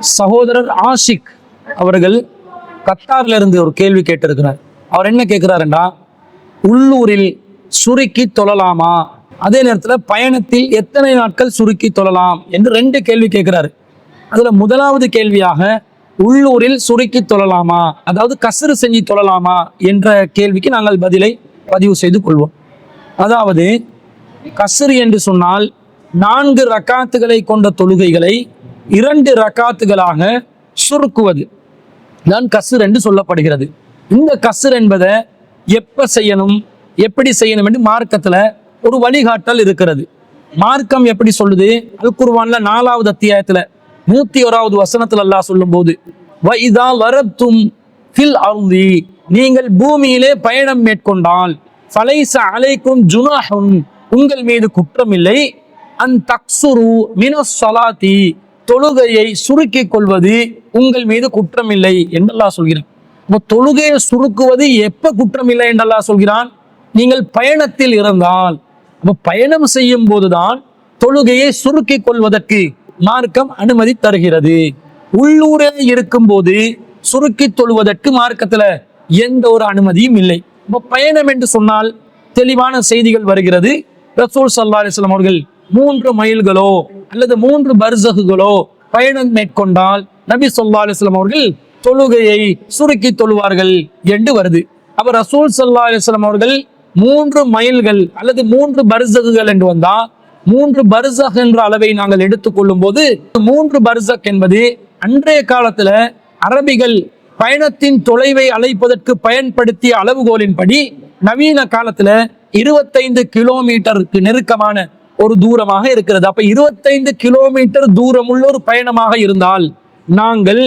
சகோதரர் ஆஷிக் அவர்கள் கத்தார்ல இருந்து ஒரு கேள்வி கேட்டிருக்கிறார். அவர் என்ன கேட்கிறாருன்னா உள்ளூரில் சுருக்கி தொழலாமா? அதே நேரத்தில் பயணத்தில் எத்தனை நாட்கள் சுருக்கி தொழலாம் என்று ரெண்டு கேள்வி கேட்கிறாரு. அதில் முதலாவது கேள்வியாக உள்ளூரில் சுருக்கி தொழலாமா? அதாவது கசரு செஞ்சு தொழலாமா என்ற கேள்விக்கு நாங்கள் பதிலை பதிவு செய்து கொள்வோம். அதாவது கசறு என்று சொன்னால் நான்கு ரக்காத்துகளை கொண்ட தொழுகைகளை இரண்டு ரக்காத்துகளாக சுருக்குவது. தான் கசுர் என்று சொல்லப்படுகிறது. இந்த கசுர் என்பதை எப்ப செய்யணும் எப்படி செய்யணும் என்று மார்க்கத்துல ஒரு வழிகாட்டல் இருக்கிறது. மார்க்கம் எப்படி சொல்லுது? அல் குர்வான்ல நாலாவது அத்தியாயத்துல நூத்தி ஓராவது வசனத்துல அல்லாஹ் சொல்லும்போது வைதா வரத்தும் ஃபில் அருந்தி நீங்கள் பூமியிலே பயணம் மேற்கொண்டால் ஃபலைச அலைக்கும் ஜுனாஹும். உங்கள் மீது குற்றமில்லை. அன் தக்சுரு மினஸ் சலாத்தி தொழுகையை சுருக்கிக் கொள்வது உங்கள் மீது குற்றமில்லை என்றெல்லாம் சொல்கிறான். அப்போ தொழுகையை சுருக்குவது எப்ப குற்றமில்லை என்றெல்லாம் சொல்கிறான்? நீங்கள் பயணத்தில் இருந்தால். அப்போ பயணம் செய்யும் போதுதான் தொழுகையை சுருக்கிக் கொள்வதற்கு மார்க்கம் அனுமதி தருகிறது. உள்ளூரே இருக்கும்போது சுருக்கி தொழுவதற்கு மார்க்கத்துல எந்த ஒரு அனுமதியும் இல்லை. இப்போ பயணம் என்று சொன்னால் தெளிவான செய்திகள் வருகிறது. ரசூல் சல்லா அலிஸ்லாம் அவர்கள் மூன்று மைல்களோ அல்லது மூன்று பர்சகுகளோ பயணம் மேற்கொண்டால் நபி சொல்லா அலிஸ்லாம் அவர்கள் தொழுகையை சுருக்கி தொழுவார்கள் என்று வருது. அப்ப ரசூல் சல்லா அலிஸ்லாம் அவர்கள் மூன்று மைல்கள் அல்லது மூன்று பர்சகுகள் என்று வந்தா மூன்று பர்சக் என்ற அளவை நாங்கள் எடுத்துக்கொள்ளும் போது மூன்று பர்சக் என்பது அன்றைய காலத்துல அரபிகள் பயணத்தின் தொலைவை அழைப்பதற்கு பயன்படுத்திய அளவுகோலின்படி நவீன காலத்துல இருபத்தைந்து கிலோமீட்டருக்கு நெருக்கமான ஒரு தூரமாக இருக்கிறது. அப்ப இருபத்தைந்து கிலோமீட்டர் தூரமுள்ள ஒரு பயணமாக இருந்தால் நாங்கள்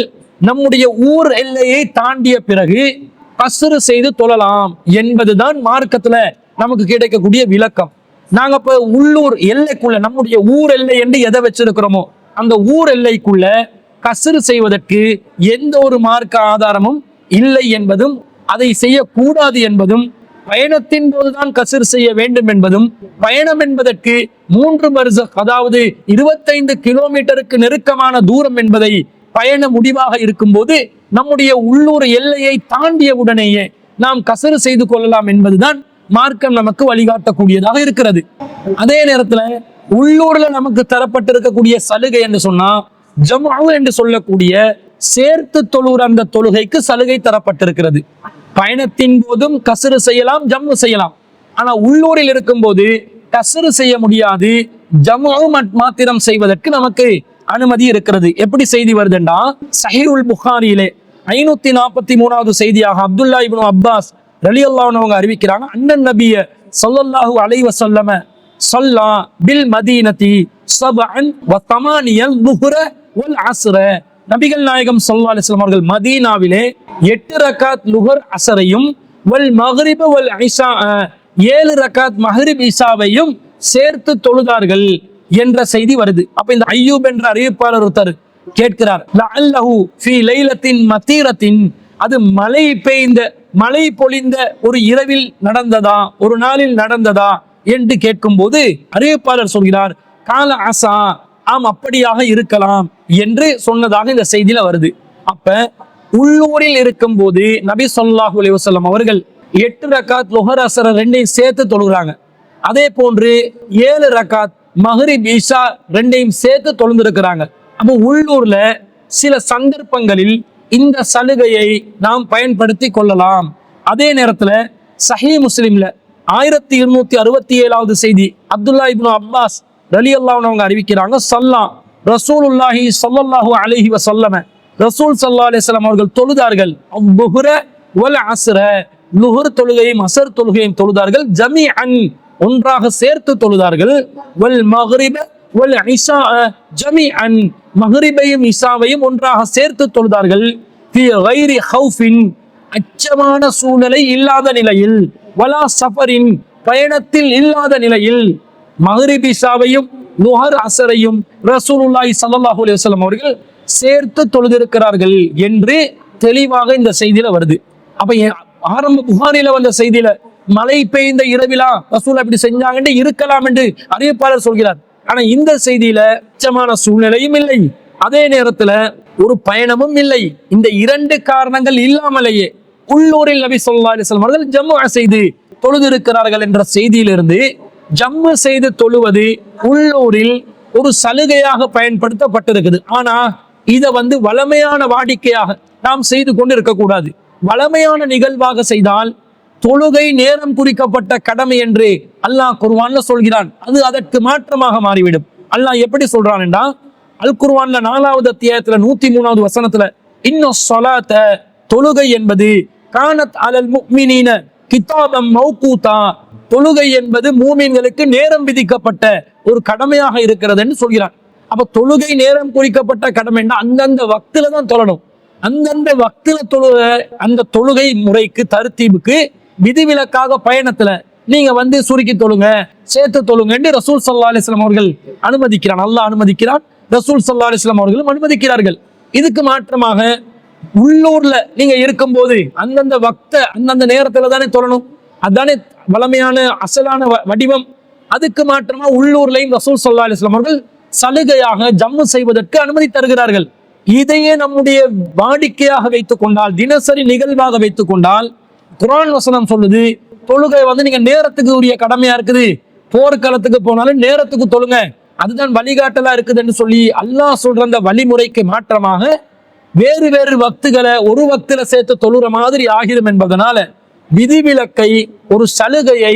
நம்முடைய ஊர் எல்லையை தாண்டிய பிறகு கசுறு செய்து தொழலாம் என்பதுதான் மார்க்கத்துல நமக்கு கிடைக்கக்கூடிய விளக்கம். நாங்க இப்ப உள்ளூர் எல்லைக்குள்ள நம்முடைய ஊர் எல்லை என்று எதை வச்சிருக்கிறோமோ அந்த ஊர் எல்லைக்குள்ள கசுறு செய்வதற்கு எந்த ஒரு மார்க்க ஆதாரமும் இல்லை என்பதும் அதை செய்யக்கூடாது என்பதும் பயணத்தின் போதுதான் கசிர் செய்ய வேண்டும் என்பதும் பயணம் என்பதற்கு மூன்று வருஷ அதாவது இருபத்தைந்து கிலோமீட்டருக்கு நெருக்கமான தூரம் என்பதை பயண முடிவாக இருக்கும்போது நம்முடைய உள்ளூர் எல்லையை தாண்டிய உடனேயே நாம் கசறு செய்து கொள்ளலாம் என்பதுதான் மார்க்கம் நமக்கு வழிகாட்டக்கூடியதாக இருக்கிறது. அதே நேரத்துல உள்ளூர்ல நமக்கு தரப்பட்டிருக்கக்கூடிய சலுகை என்று சொன்னா ஜமாவு என்று சொல்லக்கூடிய சேர்த்து தொழுகிற அந்த தொழுகைக்கு சலுகை தரப்பட்டிருக்கிறது. பயணத்தின் போதும் கசுறு செய்யலாம் ஜம்மு செய்யலாம். ஆனா உள்ளூரில் இருக்கும்போது கசுறு செய்ய முடியாது. ஜம்மு மாத்திரம் செய்வதற்கு நமக்கு அனுமதி இருக்கிறது. எப்படி செய்தி வருதுண்டா சஹீருல் புகாரியிலே ஐநூத்தி நாற்பத்தி மூணாவது செய்தியாக அப்துல்லா இப்னு அப்பாஸ் ரலி அவங்க அறிவிக்கிறாங்க அண்ணன் நபிய சொல்லல்லாஹு அலைவ சொல்லம சொல்லா பில் மதீனதி சபன் வ தமானியல் முஹுர ஒல் அசுர நபிகள் நாயகம் ஸல்லல்லாஹு அலிஸ்லாம் அவர்கள் மதீனாவிலே எட்டு ரக்காத் லுஹர் அசரையும் வல் மஹரிப வல் ஐசா ஏழு ரக்காத் மஹரிப் இஷாவையும் சேர்த்து தொழுதார்கள் என்ற செய்தி வருது. அப்ப இந்த ஐயூப் என்ற அறிவிப்பாளர் ஒருத்தர் கேட்கிறார் லஅல்லஹு ஃபி லைலத்தின் மத்தீரத்தின் அது மழை பெய்ந்த மழை பொழிந்த ஒரு இரவில் நடந்ததா ஒரு நாளில் நடந்ததா என்று கேட்கும்போது அறிவிப்பாளர் சொல்கிறார் கால அசா ஆம் அப்படியாக இருக்கலாம் என்று சொன்னதாக இந்த செய்தியில வருது. அப்ப உள்ளூரில் இருக்கும் போது நபி சொல்லாஹு அலிவசல்லம் அவர்கள் எட்டு ரக்காத் லுஹர் அசர ரெண்டையும் சேர்த்து தொழுகிறாங்க. அதே போன்று ஏழு ரக்காத் மஹரிப் ஈஷா ரெண்டையும் சேர்த்து தொழுந்திருக்கிறாங்க. அப்போ உள்ளூர்ல சில சந்தர்ப்பங்களில் இந்த சலுகையை நாம் பயன்படுத்தி கொள்ளலாம். அதே நேரத்துல சஹி முஸ்லிம்ல ஆயிரத்தி இருநூத்தி அறுபத்தி ஏழாவது செய்தி அப்துல்லா இப்னு அப்பாஸ் ரலி அவங்க அறிவிக்கிறாங்க சல்லா ரசூலுல்லாஹி சல்லல்லாஹு அலஹி வசல்லம ரசூல் சல்லா அலிஸ்லாம் அவர்கள் தொழுதார்கள். புகுர வல் அசுர லுஹர் தொழுகையும் அசர் தொழுகையும் தொழுதார்கள். ஜமி அன் ஒன்றாக சேர்த்து தொழுதார்கள். வல் மக்ரிப வல் இஷா ஜமீஅன் மக்ரிபையும் இஷாவையும் ஒன்றாக சேர்த்து தொழுதார்கள். ஃபி கைரி ஹவுஃபின் அச்சமான சூழ்நிலை இல்லாத நிலையில் வலா சஃபரின் பயணத்தில் இல்லாத நிலையில் மஹரிப் இஷாவையும் நுஹர் அசரையும் ரசூலுல்லாய் ஸல்லல்லாஹு அலைஹி அவர்கள் சேர்த்து தொழுதிருக்கிறார்கள் என்று தெளிவாக இந்த செய்தியில வருது. அப்ப ஏன் ஆரம்ப புகாரில வந்த செய்தியில மழை பெய்ந்த இரவிலா ரசூல் அப்படி செஞ்சாங்கன்னு இருக்கலாம் என்று அறிவிப்பாளர் சொல்கிறார். ஆனா இந்த செய்தியில உச்சமான சூழ்நிலையும் இல்லை. அதே நேரத்துல ஒரு பயணமும் இல்லை. இந்த இரண்டு காரணங்கள் இல்லாமலேயே உள்ளூரில் நபி சொல்லா அலிஸ்லாம் அவர்கள் ஜம்மு செய்து தொழுது இருக்கிறார்கள் என்ற செய்தியிலிருந்து ஜம்மு செய்து தொழுவது உள்ளூரில் ஒரு சலுகையாக பயன்படுத்தப்பட்டிருக்குது. ஆனா இதை வந்து வளமையான வாடிக்கையாக நாம் செய்து கொண்டு இருக்கக்கூடாது வளமையான நிகழ்வாக செய்தால் தொழுகை நேரம் குறிக்கப்பட்ட கடமை என்று அல்லாஹ் குர்வான்ல சொல்கிறான். அது அதற்கு மாற்றமாக மாறிவிடும். அல்லாஹ் எப்படி சொல்றான் என்றா அல் குர்வான்ல நாலாவது அத்தியாயத்துல நூத்தி மூணாவது வசனத்துல இன்னும் சொலாத்த தொழுகை என்பது கானத் அலல் முக்மினின கிதாபம் மௌகூதா தொழுகை என்பது மூமீன்களுக்கு நேரம் விதிக்கப்பட்ட ஒரு கடமையாக இருக்கிறதுன்னு சொல்கிறான். அப்ப தொழுகை நேரம் குறிக்கப்பட்ட கடமைன்னா அந்தந்த வக்தில தான் தொழணும். அந்தந்த வக்தில தொழுக அந்த தொழுகை முறைக்கு தருத்தீவுக்கு விதிவிலக்காக பயணத்துல நீங்க வந்து சுருக்கி தொழுங்க சேர்த்து தொழுங்கன்னு ரசூல் சல்லா அலிஸ்லாம் அவர்கள் அனுமதிக்கிறான். அல்லாஹ் அனுமதிக்கிறான் ரசூல் சல்லா அலிஸ்லாம் அவர்களும் அனுமதிக்கிறார்கள். இதுக்கு மாற்றமாக உள்ளூர்ல நீங்க இருக்கும்போது அந்தந்த வக்த அந்தந்த நேரத்துல தானே தொழணும். அதானே வளமையான அசலான வ- வடிவம். அதுக்கு மாற்றமா உள்ளூர்லையும் ரசூல் சல்லா அலிஸ்லாம் அவர்கள் சலுகையாக ஜம்மு செய்வதற்கு அனுமதி தருகிறார்கள். இதையே நம்முடைய வாடிக்கையாக வைத்துக் கொண்டால் தினசரி நிகழ்வாக வைத்துக் கொண்டால் குரான் வசனம் சொல்லுது தொழுகை வந்து நீங்க நேரத்துக்கு உரிய கடமையா இருக்குது. போர்க்களத்துக்கு போனாலும் நேரத்துக்கு தொழுங்க. அதுதான் வழிகாட்டலா இருக்குதுன்னு சொல்லி அல்லாஹ் சொல்ற அந்த வழிமுறைக்கு மாற்றமாக வேறு வேறு வக்துகளை ஒரு வக்துல சேர்த்து தொழுற மாதிரி ஆகிரும் என்பதனால விதிவிலக்கை ஒரு சலுகையை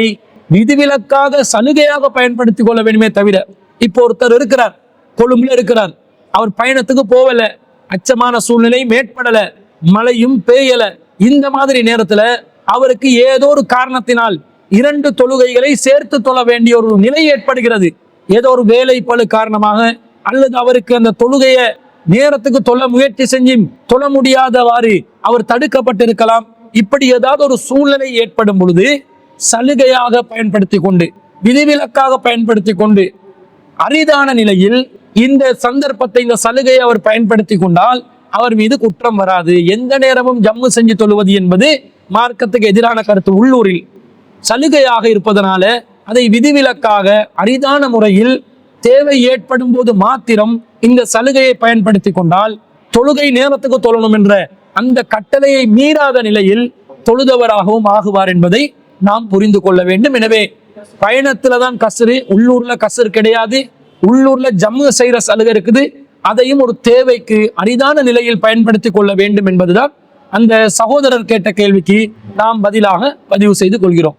விதிவிலக்காக சலுகையாக பயன்படுத்தி கொள்ள வேண்டுமே தவிர இப்போ ஒருத்தர் இருக்கிறார் கொழும்புல இருக்கிறார் அவர் பயணத்துக்கு போகல அச்சமான சூழ்நிலை மேற்படல மழையும் பெய்யல இந்த மாதிரி நேரத்துல அவருக்கு ஏதோ ஒரு காரணத்தினால் இரண்டு தொழுகைகளை சேர்த்து தொழ வேண்டிய ஒரு நிலை ஏற்படுகிறது. ஏதோ ஒரு வேலை பழு காரணமாக அல்லது அவருக்கு அந்த தொழுகையை நேரத்துக்கு தொல்ல முயற்சி செஞ்சும் தொழ முடியாதவாறு அவர் தடுக்கப்பட்டிருக்கலாம். இப்படி ஏதாவது ஒரு சூழ்நிலை ஏற்படும் பொழுது சலுகையாக பயன்படுத்தி கொண்டு விதிவிலக்காக பயன்படுத்தி கொண்டு அரிதான நிலையில் இந்த சந்தர்ப்பத்தை இந்த சலுகையை அவர் பயன்படுத்தி கொண்டால் அவர் மீது குற்றம் வராது. எந்த நேரமும் ஜம்மு செஞ்சு தொழுவது என்பது மார்க்கத்துக்கு எதிரான கருத்து உள்ளூரில். சலுகையாக இருப்பதனால அதை விதிவிலக்காக அரிதான முறையில் தேவை ஏற்படும் போது மாத்திரம் இந்த சலுகையை பயன்படுத்தி கொண்டால் தொழுகை நேரத்துக்கு தொழணும் என்ற அந்த கட்டளையை மீறாத நிலையில் தொழுதவராகவும் ஆகுவார் என்பதை நாம் புரிந்து கொள்ள வேண்டும். எனவே பயணத்துல தான் கசரு உள்ளூர்ல கசரு கிடையாது. உள்ளூர்ல ஜம்மு செய்கிற சலுகை இருக்குது. அதையும் ஒரு தேவைக்கு அரிதான நிலையில் பயன்படுத்தி கொள்ள வேண்டும் என்பதுதான் அந்த சகோதரர் கேட்ட கேள்விக்கு நாம் பதிலாக பதிவு செய்து கொள்கிறோம்.